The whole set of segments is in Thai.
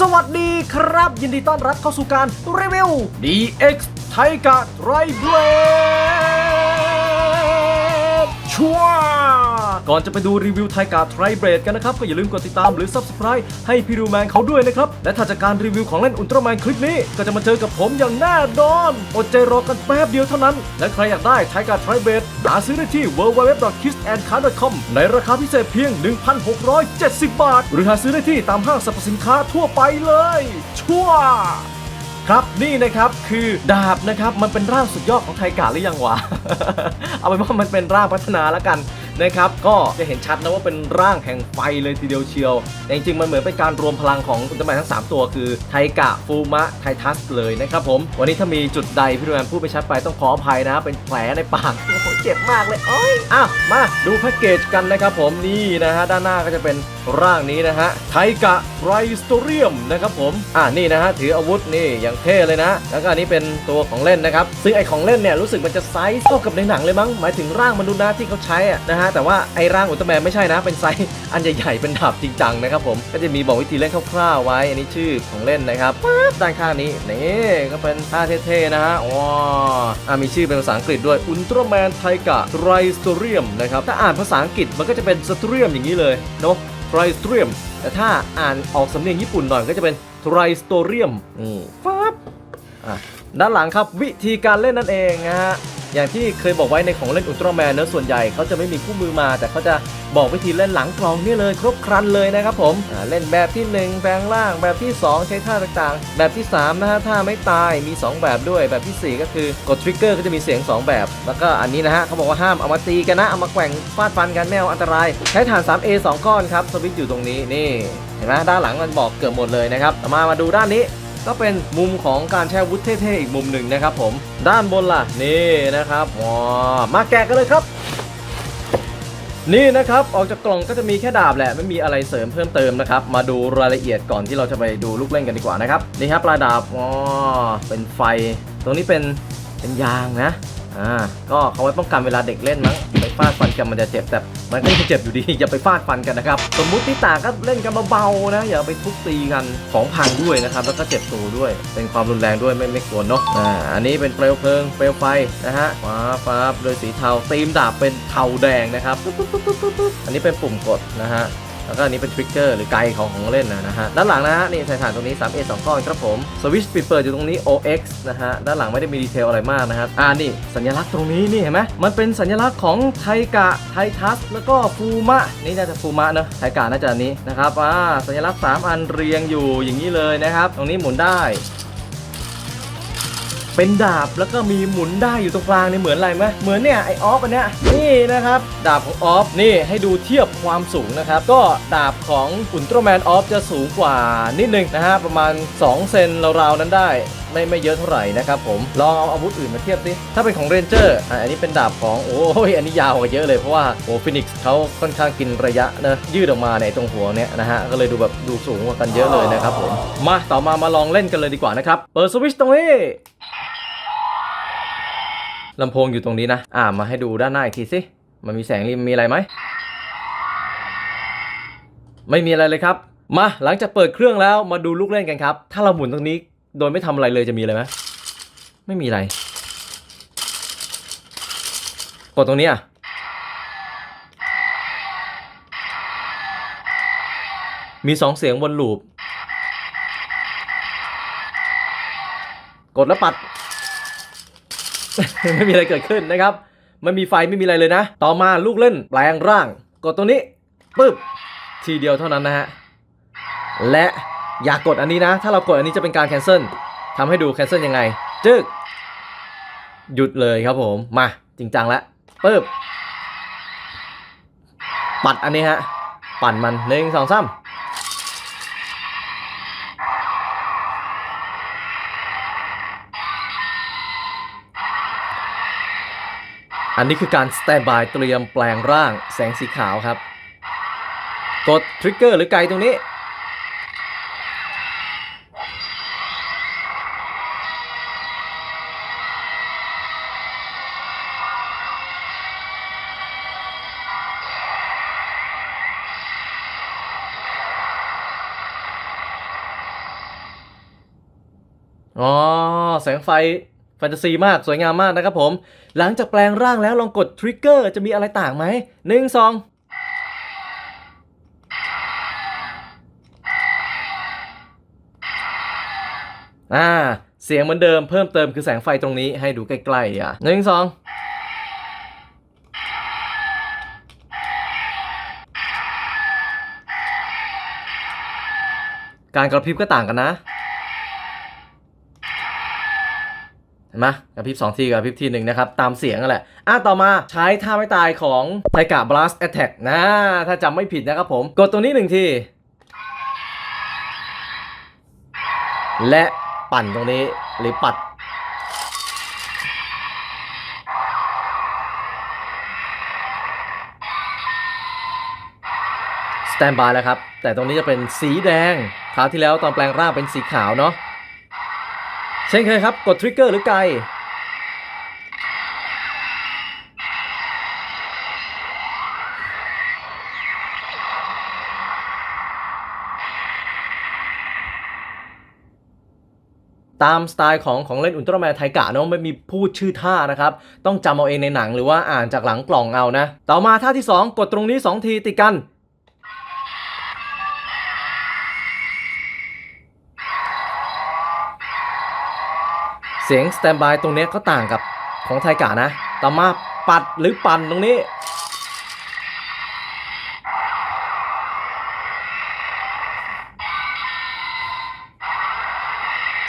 สวัสดีครับ ยินดีต้อนรับเข้าสู่การรีวิว DX ไทกะไรเบรดชัว ก่อนจะไปดูรีวิวไทกาไทรเบรดกันนะครับ ก็อย่าลืมกดติดตามหรือ Subscribe ให้พี่ดูแมนเขาด้วยนะครับ และถ้าจากการรีวิวของเล่นอุลตร้าแมนคลิปนี้ ก็จะมาเจอกับผมอย่างแน่นอนอดใจรอกันแป๊บเดียวเท่านั้น และใครอยากได้ไทกาไทรเบรดหาซื้อได้ที่ w w w k i s s a n d c a r c o m ในราคาพิเศษเพียง 1,670 บาท หรือหาซื้อได้ที่ตามห้างสรรพสินค้าทั่วไปเลย ชัวร์ครับนี่นะครับคือดาบนะครับมันเป็นร่างสุดยอดของไทกาหรือยังวะ เอาเป็นว่ามันเป็นร่างพัฒนาแล้วกัน นะครับก็จะเห็นชัดนะว่าเป็นร่างแห่งไฟเลยทีเดียวเชียว แต่จริงๆมันเหมือนเป็นการรวมพลังของอุลตร้าแมนทั้ง 3 ตัวคือไทกะฟูมะไททัสเลยนะครับผม วันนี้ถ้ามีจุดใดพี่ดูแมนพูดไปชัดไปต้องขออภัยนะ เป็นแผลในปากโอ้โหเจ็บมากเลยโอ้ยอ้าวมาดูแพ็กเกจกันนะครับผมนี่นะฮะด้านหน้าก็จะเป็นร่างนี้นะฮะไทกะไรสโตเรียมนะครับผมอ่านี่นะฮะถืออาวุธนี่อย่างเท่เลยนะ แล้วก็อันนี้เป็นตัวของเล่นนะครับซึ่งไอของเล่นเนี่ยรู้สึกมันจะไซส์เท่ากับในหนังเลยมั้งหมายถึงร่างมนุษย์นะที่เขาใช้อะนะฮะแต่ว่าไอ้ร่างอุลตร้าแมนไม่ใช่นะ เป็นไซส์อันใหญ่ๆ เป็นดาบจริงจังนะครับผม ก็จะมีบอกวิธีเล่นคร่าวๆไว้ อันนี้ชื่อของเล่นนะครับปั๊บด้านข้างนี้ นี่ก็เป็นท่าเท่ๆนะฮะว้าอ่ามีชื่อเป็นภาษาอังกฤษด้วยอุลตร้าแมนไทกะไรสโตเรียมนะครับ ถ้าอ่านภาษาอังกฤษมันก็จะเป็นสโตเรียมอย่างนี้เลยเนาะไรสโตรียม แต่ถ้าอ่านออกสำเนียงญี่ปุ่นหน่อยก็จะเป็นไรสโตเรียมนี่ปั๊บอะด้านหลังครับวิธีการเล่นนั่นเองนะฮะ อย่างที่เคยบอกไว้ในของเล่นอุลตร้าแมนเนอะส่วนใหญ่เขาจะไม่มีคู่มือมา แต่เขาจะบอกวิธีเล่นหลังกลองนี่เลยครบครันเลยนะครับผมเล่นแบบที่ 1 แปลงล่างแบบที่ 2 ใช้ท่าต่างๆ แบบที่3นะฮะท่าไม่ตายมี 2 แบบด้วยแบบทีสี่4 ก็คือกดทริกเกอร์ก็จะมีเสียง 2 แบบ แล้วก็อันนี้นะฮะเขาบอกว่าห้ามเอามาตีกันนะเอามาแกว่งฟาดฟันกันไม่เอาอันตราย ใช้ฐาน 3A 2 ก้อนครับสวิตช์อยู่ตรงนี้นี่เห็นไหมด้านหลังมันบอกเกือบหมดเลยนะครับต่อมามาดูด้านนี้ ก็เป็นมุมของการแช่วุธเท่ๆอีกมุมหนึ่งนะครับผมด้านบนล่ะนี่นะครับว้ามาแกะกันเลยครับ นี่นะครับออกจากกล่องก็จะมีแค่ดาบแหละไม่มีอะไรเสริมเพิ่มเติมนะครับมาดูรายละเอียดก่อนที่เราจะไปดูลูกเล่นกันดีกว่านะครับนี่ครับปลายดาบอ๋อเป็นไฟ ตรงนี้เป็นเป็นยางนะอ่าก็เขาไว้ป้องกันเวลาเด็กเล่นมั้ง ฟาดฟันกันมันจะเจ็บแต่มันก็จะเจ็บอยู่ดี อย่าไปฟาดฟันกันนะครับ สมมุติที่ต่างก็เล่นกันเบาๆนะ อย่าไปทุบตีกันของพังด้วยนะครับ แล้วก็เจ็บตัวด้วย เป็นความรุนแรงด้วยไม่ไม่ควรเนาะอ่าอันนี้เป็นเปลวเพลิงเปลวไฟนะฮะฟ้าฟ้าโดยสีเทาตีมดาบเป็นเทาแดงนะครับอันนี้เป็นปุ่มกดนะฮะ แล้วก็อันนี้เป็นทริกเกอร์หรือไกด์ของของเล่นนะฮะ ด้านหลังนะฮะนี่ใส่ฐานตรงนี้ 3A 2ก้อนครับผมสวิตช์ปิดเปิดอยู่ตรงนี้ OX นะฮะ ด้านหลังไม่ได้มีดีเทลอะไรมากนะครับอ่านี่สัญลักษณ์ตรงนี้นี่เห็นไหมมันเป็นสัญลักษณ์ของไทกะไททัสแล้วก็ฟูมะนี่น่าจะฟูมะเนอะไทกะน่าจะอันนี้นะครับอ่าสัญลักษณ์ 3 อันเรียงอยู่อย่างนี้เลยนะครับ ตรงนี้หมุนได้ เป็นดาบแล้วก็มีหมุนได้อยู่ตรงกลางเนี่ยเหมือนอะไรไหมเหมือนเนี่ยไอออฟอันเนี้ยนี่นะครับดาบของออฟนี่ให้ดูเทียบความสูงนะครับก็ดาบของอุลตร้าแมนออฟจะสูงกว่านิดนึงนะฮะประมาณ2เซนราวๆนั้นได้ ไม่ไม่เยอะเท่าไหร่นะครับผมลองเอาอาวุธอื่นมาเทียบสิถ้าเป็นของเรนเจอร์อะอันนี้เป็นดาบของโอ้ยอันนี้ยาวกว่าเยอะเลยเพราะว่าโอ้ฟินิกซ์เขาค่อนข้างกินระยะนะยืดออกมาในตรงหัวเนี่ยนะฮะก็เลยดูแบบดูสูงกว่ากันเยอะเลยนะครับผมมาต่อมามาลองเล่นกันเลยดีกว่านะครับเปิดสวิตช์ตรงนี้ลำโพงอยู่ตรงนี้นะ อ่า มาให้ดูด้านหน้าอีกทีสิ มันมีแสงมีอะไรไหม ไม่มีอะไรเลยครับ มา หลังจากเปิดเครื่องแล้วมาดูลูกเล่นกันครับ ถ้าเราหมุนตรงนี้ โดยไม่ทำอะไรเลยจะมีอะไรไหมไม่มีอะไร กดตรงนี้อะมีสองเสียงวนลูป กดแล้วปัด ไม่มีอะไรเกิดขึ้นนะครับ ไม่มีไฟไม่มีอะไรเลยนะ ต่อมาลูกเล่นแปลงร่าง กดตรงนี้ปึ๊บทีเดียวเท่านั้นนะฮะ และ อย่ากดอันนี้นะ ถ้าเรากดอันนี้จะเป็นการแคนเซิลทำให้ดูแคนเซิลยังไง จึกหยุดเลยครับผม มาจริงจังแล้วปึ๊บ ปัดอันนี้ฮะ ปั่นมันหนึ่งสองสามอันนี้คือการสแตนบายเตรียมแปลงร่างแสงสีขาวครับ กดทริกเกอร์หรือไกตรงนี้ อ๋อแสงไฟแฟนตาซีมากสวยงามมากนะครับผม หลังจากแปลงร่างแล้วลองกดทริกเกอร์จะมีอะไรต่างไหมหนึ่งสองอ่า เสียงเหมือนเดิมเพิ่มเติมคือแสงไฟตรงนี้ให้ดูใกล้ๆอะหนึ่งสองการกระพริบก็ต่างกันนะ ห็นไหมกระพริบ2ทีกับกระพริบทีหนึ่งนะครับ ตามเสียงนั่นแหละ อะ ต่อมาใช้ท่าไม่ตายของไทกะ Blast Attack นะ ถ้าจำไม่ผิดนะครับผม กดตรงนี้หนึ่งที และปั่นตรงนี้หรือปัด สแตนบายแล้วครับ แต่ตรงนี้จะเป็นสีแดงคราวที่แล้วตอนแปลงร่างเป็นสีขาวเนาะ เช่นเคยครับ กดทริกเกอร์หรือไกลตามสไตล์ของของเล่นอุลตร้าแมนไทกะเนาะไม่มีพูดชื่อท่านะครับ ต้องจำเอาเองในหนังหรือว่าอ่านจากหลังกล่องเอานะ ต่อมาท่าที่ 2 กดตรงนี้ 2 ทีติดกัน เสียงสแตนบายตรงนี้ก็ต่างกับของไทกะนะต่มาปัดหรือปั่นตรงนี้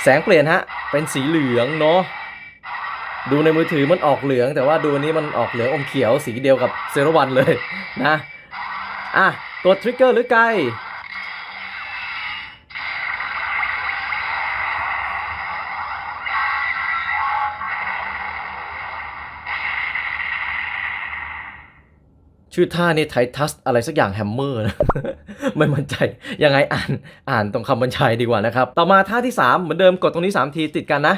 แสงเปลี่ยนฮะ เป็นสีเหลืองเนาะดูในมือถือมันออกเหลือง แต่ว่าดูนี้มันออกเหลืองอมเขียวสีเดียวกับเซรวันเลยนะ อะกดทริกเกอร์หรือไกล ชื่อท่านี่ไททัสอะไรสักอย่างแฮมเมอร์นะไม่มั่นใจ ยังไงอ่านอ่านตรงคำบรรยายดีกว่านะครับ ต่อมาท่าที่ 3 เหมือนเดิมกดตรงนี้ 3 ทีติดกันนะ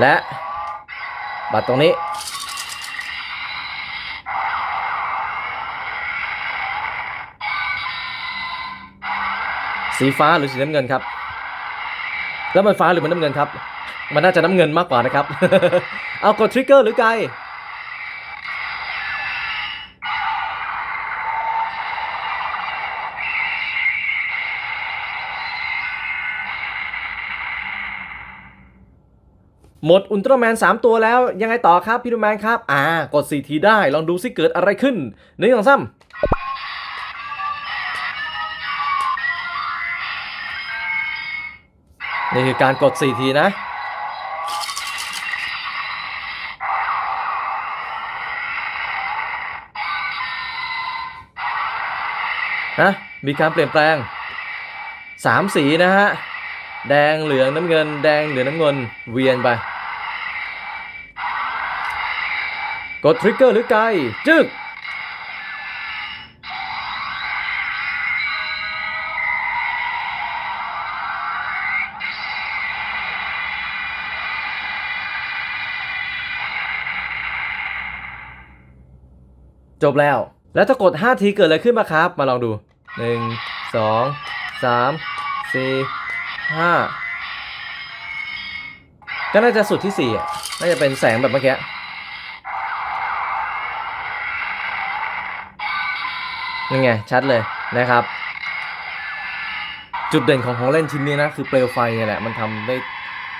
และ บัตรตรงนี้สีฟ้าหรือสีน้ำเงินครับ แล้วมันฟ้าหรือมันน้ำเงินครับ มันน่าจะน้ำเงินมากกว่านะครับ เอากดทริกเกอร์หรือไกลหมดอุลตร้าแมน 3 ตัวแล้วยังไงต่อครับ พี่ดูแมนครับ อ่ากด 4 ทีได้ ลองดูสิเกิดอะไรขึ้นหนึ่งสองสาม นี่คือการกด 4 ทีนะนะมีการเปลี่ยนแปลง 3 สีนะฮะ แดงเหลืองน้ำเงิน แดงเหลืองน้ำเงินเวียนไป กดทริกเกอร์หรือไกลจึก จบแล้ว แล้วถ้ากด 5 ทีเกิดอะไรขึ้นมาครับ มาลองดู 1 2 3 4 5 ก็น่าจะสุดที่ 4 อะ น่าจะเป็นแสงแบบเมื่อกี้นี่ไง ชัดเลยนะครับ จุดเด่นของของเล่นชิ้นนี้นะ คือเปลวไฟเนี่ยแหละ มันทำได้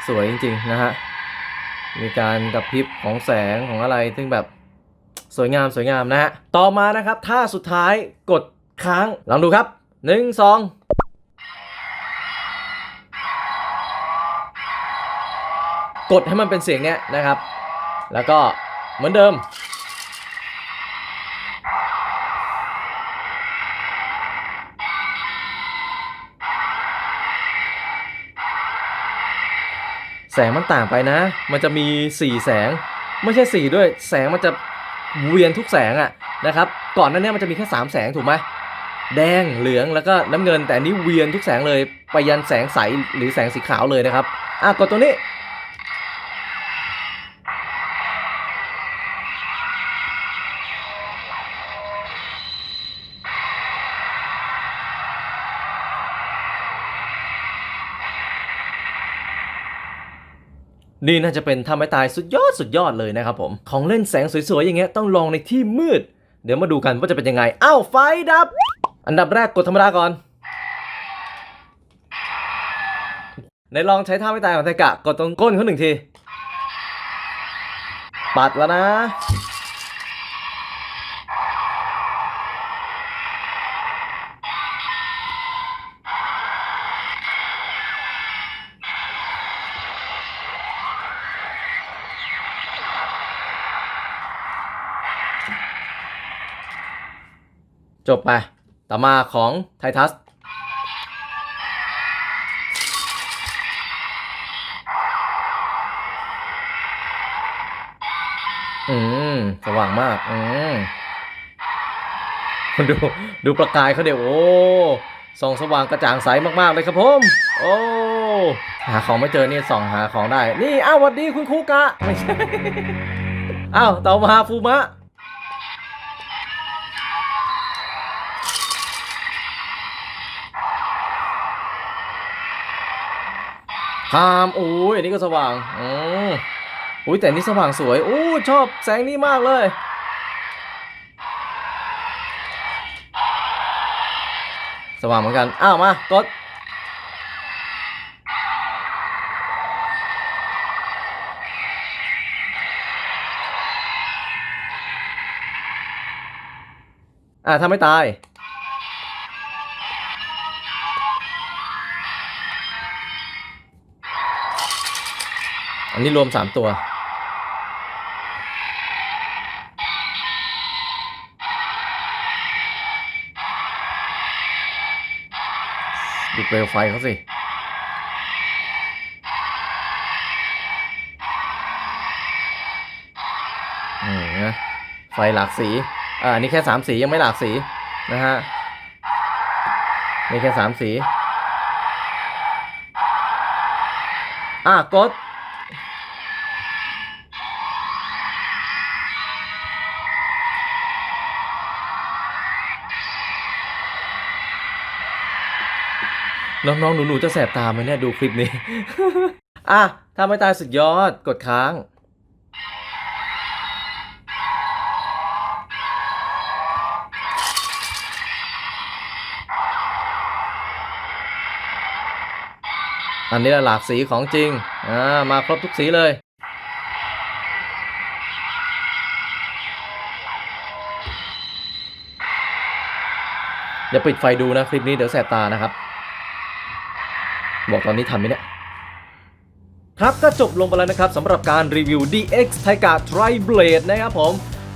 สวยจริง ๆ นะฮะ มีการกระพริบของแสงของอะไรซึ่งแบบ สวยงามสวยงามนะฮะ ต่อมานะครับท่าสุดท้ายกดค้าง ลองดูครับหนึ่งสองกดให้มันเป็นเสียงเนี้ยนะครับ แล้วก็เหมือนเดิม แสงมันต่างไปนะ มันจะมี 4 แสง ไม่ใช่ 4 ด้วย แสงมันจะ เวียนทุกแสงอะนะครับก่อนนั้นเนี่ยมันจะมีแค่3แสงถูกไหมแดงเหลืองแล้วก็น้ำเงิน แต่นี้เวียนทุกแสงเลยไปยันแสงใสหรือแสงสีขาวเลยนะครับอะกดตัวนี้ นี่น่าจะเป็นทำให้ตายสุดยอดสุดยอดเลยนะครับผม ของเล่นแสงสวยๆอย่างเงี้ยต้องลองในที่มืด เดี๋ยวมาดูกันว่าจะเป็นยังไง อ้าวไฟดับ อันดับแรกกดธรรมดาก่อนในลองใช้ท่าไม่ตายของไทกะกดตรงก้นเขาหนึ่งที ปัดแล้วนะ จบไป ต่อมาของไททัสอืม สว่างมาก อืม ดู ดูประกายเขาเดี๋ยว โอ้ส่องสว่างกระจ่างใสมาก ๆ เลยครับผม โอ้หาของไม่เจอนี่ส่องหาของได้ นี่ อ้าวสวัสดีคุณครูกะ ไม่ใช่ อ้าว ต่อมาฟูมะ คามโอ้ยอันนี้ก็สว่างอืมอุ้ยแต่นี่สว่างสวยโอ้ชอบแสงนี้มากเลยสว่างเหมือนกันอ้าวมากดอ่าถ้าไม่ตาย อันนี้รวมสามตัว ดูเปลวไฟเขาสิอืมนะไฟหลากสี อ่าอันนี้แค่สามสียังไม่หลากสีนะฮะ นี่แค่สามสี อะกด น้องๆหนูๆจะแสบตาไหมเนี่ยดูคลิปนี้ อะถ้าไม่ตายสุดยอดกดค้างอันนี้ละหลากสีของจริง อ่า มาครบทุกสีเลย อย่าปิดไฟดูนะคลิปนี้เดี๋ยวแสบตานะครับ บอกตอนนี้ทันไหมเนี่ยครับก็จบลงไปแล้วนะครับสำหรับการรีวิว DX t i g a Tri Blade นะครับผม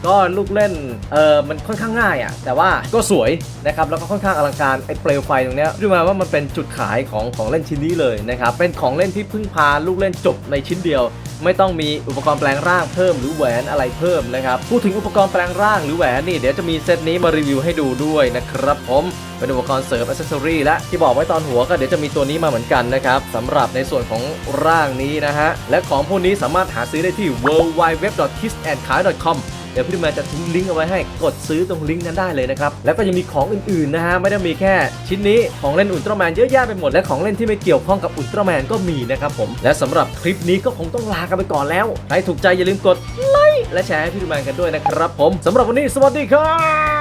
ก็ลูกเล่นเออมันค่อนข้างง่ายอะ่ะแต่ว่าก็สวยนะครับแล้วก็ค่อนข้างอลังการไอ้เปลวไฟตรงเนี้ยดูมาว่ามันเป็นจุดขายของของเล่นชิ้นนี้เลยนะครับเป็นของเล่นที่พึ่งพาลูกเล่นจบในชิ้นเดียว ไม่ต้องมีอุปกรณ์แปลงร่างเพิ่มหรือแหวนอะไรเพิ่มนะครับพูดถึงอุปกรณ์แปลงร่างหรือแหวนนี่เดี๋ยวจะมีเซตนี้มารีวิวให้ดูด้วยนะครับผมเป็นอุปกรณ์เสริมอ c เซสซอรี่และที่บอกไว้ตอนหัวก็เดี๋ยวจะมีตัวนี้มาเหมือนกันนะครับสำหรับในส่วนของร่างนี้นะฮะและของพวกนี้สามารถหาซื้อได้ที่ w w w k i s s a n d k a i c o m เดี๋ยวพี่แมนจะทิ้งลิงก์เอาไว้ให้กดซื้อตรงลิงก์นั้นได้เลยนะครับแล้วก็ยังมีของอื่นๆนะฮะไม่ได้มีแค่ชิ้นนี้ของเล่นอุลตร้าแมนเยอะแยะไปหมดและของเล่นที่ไม่เกี่ยวข้องกับอุลตร้าแมนก็มีนะครับผมและสำหรับคลิปนี้ก็คงต้องลากันไปก่อนแล้วใครถูกใจอย่าลืมกดไลค์และแชร์ให้พี่แมนกันด้วยนะครับผมสำหรับวันนี้สวัสดีครับ